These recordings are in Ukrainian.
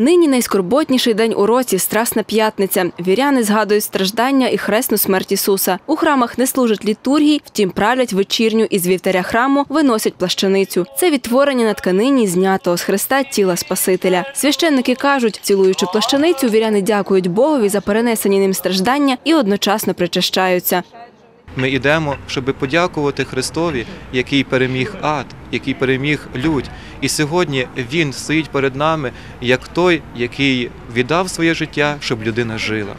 Нині найскорботніший день у році Страсна п'ятниця. Віряни згадують страждання і хресну смерть Ісуса. У храмах не служать літургії, втім правлять вечірню із вівтаря храму, виносять плащаницю. Це відтворення на тканині знятого з хреста тіла Спасителя. Священники кажуть, цілуючи плащаницю, віряни дякують Богові за перенесені ним страждання і одночасно причащаються. Ми йдемо, щоб подякувати Христові, який переміг ад, який переміг людь. І сьогодні Він стоїть перед нами як той, який віддав своє життя, щоб людина жила.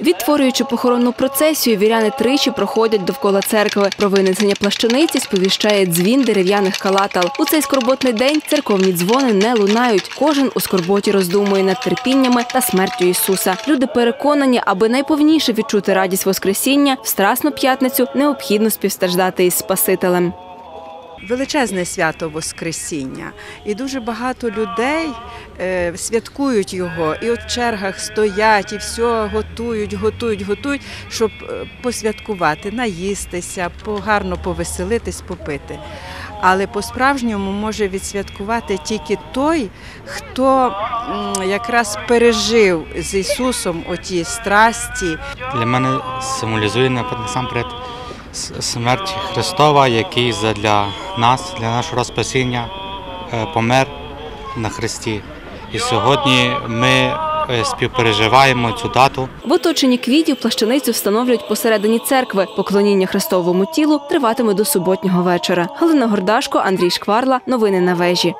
Відтворюючи похоронну процесію, віряни тричі проходять довкола церкви. Про винесення плащаниці сповіщає дзвін дерев'яних калатал. У цей скорботний день церковні дзвони не лунають. Кожен у скорботі роздумує над терпіннями та смертю Ісуса. Люди переконані, аби найповніше відчути радість Воскресіння, в Страсну п'ятницю необхідно співстраждати із Спасителем. величезне свято Воскресіння, і дуже багато людей святкують його, і от в чергах стоять, і все готують, готують, готують, щоб е, посвяткувати, наїстися, гарно повеселитись, попити. Але по-справжньому може відсвяткувати тільки той, хто якраз пережив з Ісусом оті страсті, Для мене символізує насамперед смерть Христова, який для нас, для нашого спасіння е, помер на Христі. І сьогодні ми е, співпереживаємо цю дату. В оточенні квітів плащаницю встановлюють посередині церкви. Поклоніння Христовому тілу триватиме до суботнього вечора. Галина Гордашко, Андрій Шкварла. Новини на вежі.